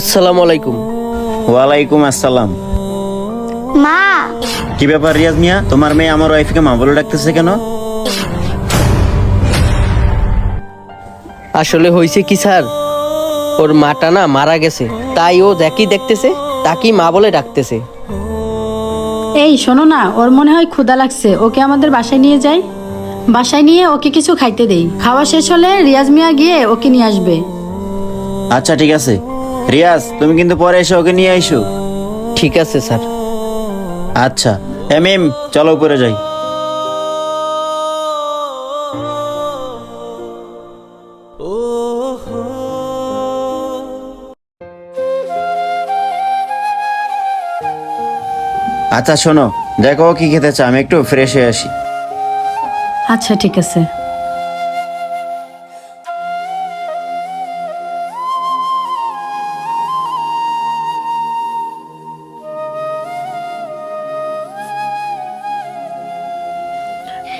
আসসালামু আলাইকুম। ওয়ালাইকুম আসসালাম। মা। কি ব্যাপার রিয়াজ মিয়া? তোমার মেয়ে আমার ওয়াইফকে মা বলে ডাকতেছে কেন? আসলে হয়েছে কি স্যার? ওর মাটা না মারা গেছে। তাই ও যাকেই দেখতেছে তাকেই মা বলে ডাকতেছে। এই শোনো না ওর মনে হয় ক্ষুধা লাগছে। ওকে আমাদের বাসায় নিয়ে যাই। বাসায় নিয়ে ওকে কিছু খাইতে দেই। খাওয়া শেষ হলে রিয়াজ মিয়া গিয়ে ওকে নিয়ে আসবে। আচ্ছা ঠিক আছে। রিয়াজ তুমি কিন্তু পরে এসে ওকে নিয়ে আইসো। ঠিক আছে স্যার। আচ্ছা। এম এম চলো উপরে যাই। আচ্ছা শোনো। দেখো ও কি খেতে চায় আমি একটু ফ্রেশ হয়ে আসি। আচ্ছা ঠিক আছে।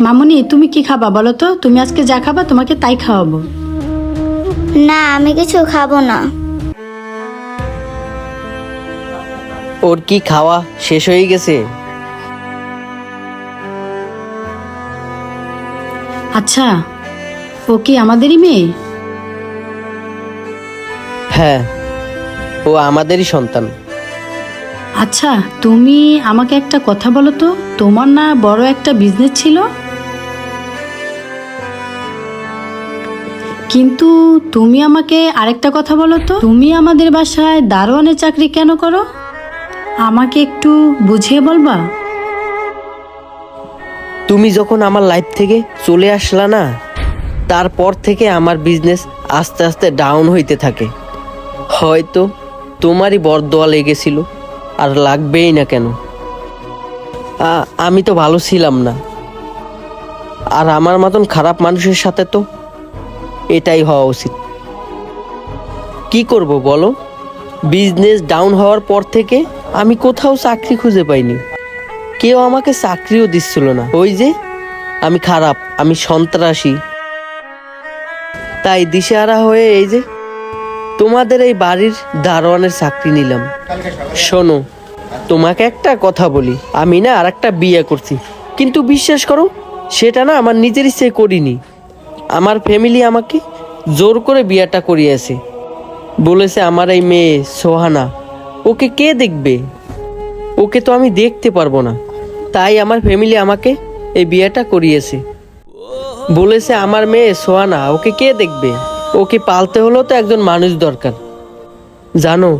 মামুনি তুমি কি খাবা বলো তো? তুমি আজকে যা খাবা তোমাকে তাই খাওয়াবো। না আমি কিছু খাব না। ওর কি খাওয়া? শেষ হয়ে গেছে। আচ্ছা ও কি আমাদেরই মেয়ে? হ্যাঁ ও আমাদেরই সন্তান। আচ্ছা তুমি আমাকে একটা কথা বলো তো? তোমার না বড় একটা বিজনেস ছিল? কিন্তু তুমি আমাকে আরেকটা কথা বলো তো। তুমি আমাদের বাসায় দারোয়ানের চাকরি কেন করো? আমাকে একটু বুঝিয়ে বলবা? তুমি যখন আমার লাইফ থেকে চলে আসলা না, তারপর থেকে আমার বিজনেস আস্তে আস্তে ডাউন হইতে থাকে। হয়তো তোমারই বরদোয়া লেগেছিল, আর লাগবেই না কেন। আমি তো ভালো ছিলাম না। আর আমার মতন খারাপ মানুষের সাথে তো এটাই হওয়া উচিত। কি করব বলো? বিজনেস ডাউন হওয়ার পর থেকে আমি কোথাও চাকরি খুঁজে পাইনি। কেউ আমাকে চাকরিও দিচ্ছিল না। ওই যে, আমি খারাপ, আমি সন্ত্রাসী। তাই দিশেহারা হয়ে এই যে, তোমাদের এই বাড়ির দারোয়ানের চাকরি নিলাম। শোনো, তোমাকে একটা কথা বলি। আমি না আর একটা বিয়ে করছি। কিন্তু বিশ্বাস করো, সেটা না আমার নিজের ইচ্ছে করিনি। আমার ফ্যামিলি আমাকে জোর করে বিয়েটা করিয়েছে। বলেছে, আমার এই মেয়ে সোহানা, ওকে কে দেখবে? ওকে তো আমি দেখতে পারব না। তাই আমার ফ্যামিলি আমাকে এই বিয়েটা করিয়েছে। বলেছে, আমার মেয়ে সোহানা, ওকে কে দেখবে? ওকে পালতে হলেও তো একজন মানুষ দরকার। জানো,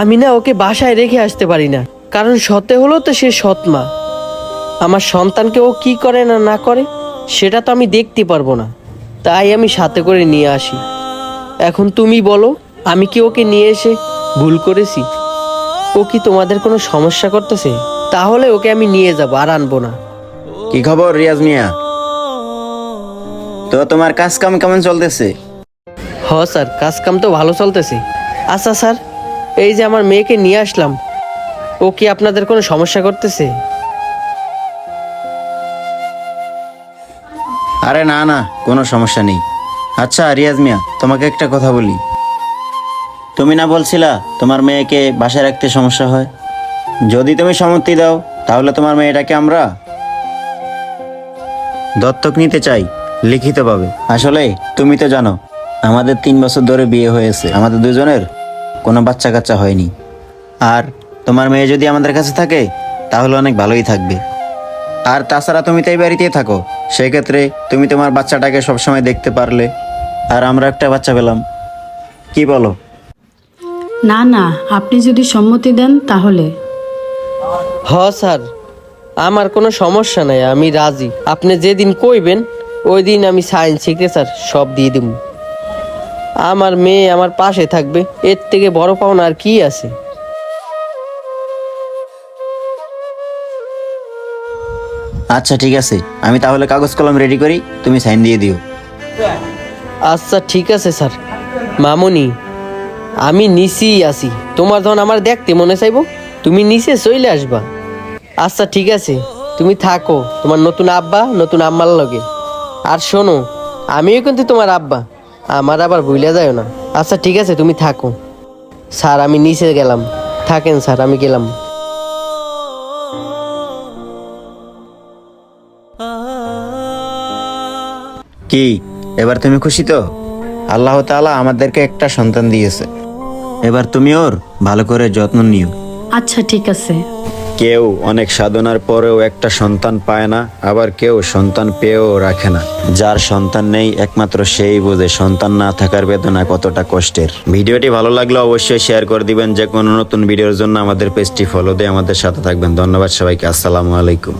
আমি না ওকে বাসায় রেখে আসতে পারি না, কারণ সতে হলো তো সে সৎ মা। আমার সন্তানকে ও কি করে না না করে, সেটা তো আমি দেখতে পারব না। তাই আমি সাথে করে নিয়ে আসি। এখন তুমি বলো আমি কি ওকে নিয়ে এসে ভুল করেছি? ও কি তোমাদের কোনো সমস্যা করতেছে? তাহলে ওকে আমি নিয়ে যাব আর আনব না। কি খবর রিয়াজ মিয়া? তো তোমার কাজ কাম কেমন চলতেছে? হ স্যার কাজ কাম তো ভালো চলতেছে। আচ্ছা স্যার এই যে আমার মেয়েকে নিয়ে আসলাম ও কি আপনাদের কোনো সমস্যা করতেছে? আরে না না, কোনো সমস্যা নেই। আচ্ছা রিয়াজ মিয়া, তোমাকে একটা কথা বলি। তুমি না বলছিলা তোমার মেয়েকে বাসায় রাখতে সমস্যা হয়? যদি তুমি সম্মতি দাও, তাহলে তোমার মেয়েটাকে আমরা দত্তক নিতে চাই, লিখিতভাবে। আসলে, তুমি তো জানো, আমাদের তিন বছর ধরে বিয়ে হয়েছে। আমাদের দুজনের কোনো বাচ্চা কাচ্চা হয়নি। আর তোমার মেয়ে যদি আমাদের কাছে থাকে, তাহলে অনেক ভালোই থাকবে। আর তাছাড়া তুমি তাই বাড়িতেই থাকো। সেক্ষেত্রে তুমি তোমার বাচ্চাটাকে সবসময় দেখতে পারলে। আর আমরা একটা বাচ্চা পেলাম। কি বলো? না না আপনি যদি সম্মতি দেন তাহলে। হ স্যার। আমার কোনো সমস্যা নাই আমি রাজি। আপনি যেদিন কইবেন ওই দিন আমি সাইন সিগনেচার সব দিয়ে দেব আমার মেয়ে আমার পাশে থাকবে এর থেকে বড় পাওনা আর কি আছে? আচ্ছা ঠিক আছে। আমি তাহলে কাগজ কলম রেডি করি, তুমি সাইন দিয়ে দিও। আচ্ছা ঠিক আছে, স্যার। মামুনি, আমি নিচেই আছি। তোমার যখন আমার দেখতে মনে চাইব? তুমি নিচে চলে আসবা। আচ্ছা ঠিক আছে। তুমি থাকো, তোমার নতুন আব্বা, নতুন আম্মার লগে। আর শোনো, আমিও কিন্তু তোমার আব্বা। আমার আবার ভুলে যায় না। আচ্ছা ঠিক আছে, তুমি থাকো। স্যার, আমি নিচে গেলাম। থাকেন, স্যার, আমি গেলাম। কি? এবার তুমি খুশি তো? আল্লাহ তাআলা আমাদেরকে একটা সন্তান দিয়েছে। এবার তুমি ওর ভালো করে যত্ন নিও। আচ্ছা ঠিক আছে। কেউ অনেক সাধনার পরেও একটা সন্তান পায় না আবার কেউ সন্তান পেয়েও রাখে না। যার সন্তান নেই একমাত্র সেই বোঝে সন্তান না থাকার বেদনা কতটা কষ্টের। ভিডিওটি ভালো লাগলে অবশ্যই শেয়ার করে দিবেন। যে কোনো নতুন ভিডিওর জন্য আমাদের পেজটি ফলো দিয়ে আমাদের সাথে থাকবেন। ধন্যবাদ সবাইকে। আসসালামু আলাইকুম।